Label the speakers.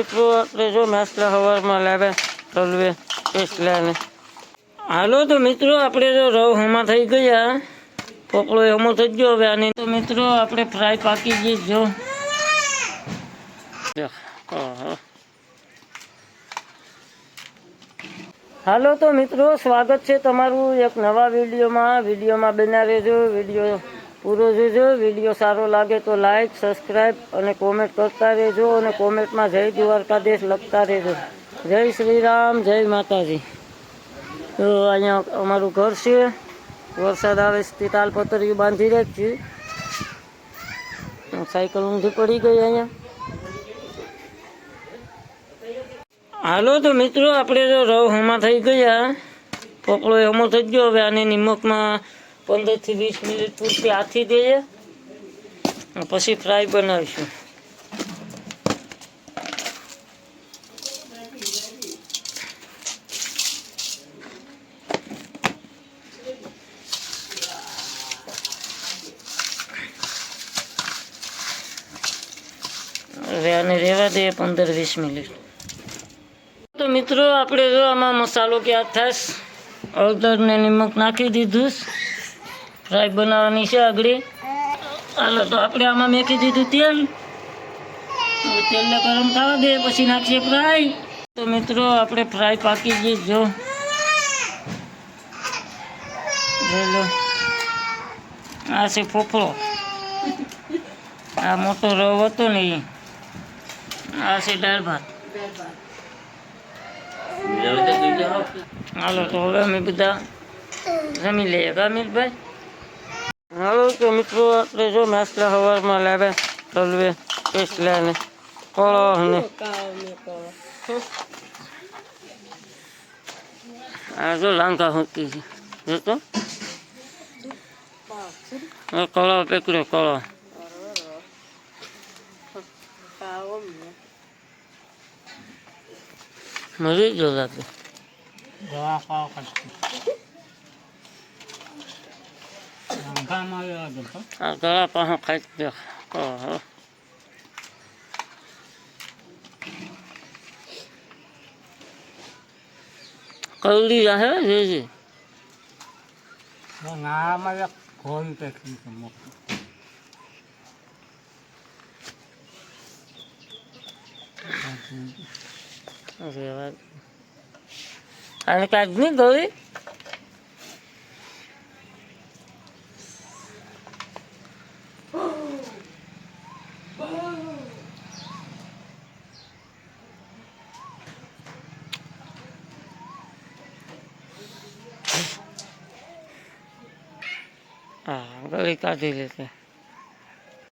Speaker 1: મિત્રો, આપણે જો નાસ્તા હવારમાં લાવે, તલવે પેસલાને હાલો તો મિત્રો, આપણે જો રવ હમા થઈ ગયા. પોપળો હમો થઈ ગયો હવે આની. તો મિત્રો, આપણે ફ્રાય પાકી ગઈ જો. હાલો તો મિત્રો, સ્વાગત છે તમારું એક નવા વિડીયોમાં. વિડીયોમાં બનાવી રહેજો વીડિયો પૂરો જોજો, વીડિયો સારો લાગે તો લાઈક સબસ્ક્રાઈબ અને કોમેન્ટ કરતા રહેજો અને કોમેન્ટમાં જય દ્વારકાધીશ લખતા રહેજો. જય શ્રી રામ જય માતાજી. તો અહીંયા અમારું ઘર છે. વરસાદ આવે છે તાલપત્રી બાંધી રહે છે સાયકલ ઊંધી પડી ગઈ અહીંયા. હાલો તો મિત્રો, આપણે જો રવ હમા થઈ ગયા. પોપળો હમો થઈ ગયો, હવે આને નિમકમાં પંદરથી વીસ મિનિટ પૂરતી આથી દઈએ પછી ફ્રાય બનાવીશું. હવે આને રહેવા દઈએ પંદર વીસ મિનિટ. તો મિત્રો, આપણે જો આમાં મસાલો ક્યાં થશ હળદર ને નિમક નાખી દીધું ફ્રાય બનાવવાની છે આગળ. હાલો તો આપણે આમાં મેકી દીધું તેલ. તેલને ગરમ થવા દે પછી નાખીએ ફ્રાય. તો મિત્રો, આપણે ફ્રાય પાકી જઈએ જો. લો. આ છે ફોફળો. આ મોટો રવ હતો ને આ છે દાળ ભાત. હાલો તો હવે અમે બધા જમી લઈએ. કા અમિતભાઈ હાલો તો મિત્રો આપણે જો નાસ્તા સવારમાં લાવ્યા તલવે ટેસ્ટ લઈને કોળો અને આ જો લાંકા હોતી છે જોતો કળો પેકડ્યો કળો મરી ગયો રાતે આ ગળા પાસે ખાઈ ઓહો કવડી જાહે જેજી રેવા અને કાંઈક નહીં ગળી હા ગળી કાઢી લેશે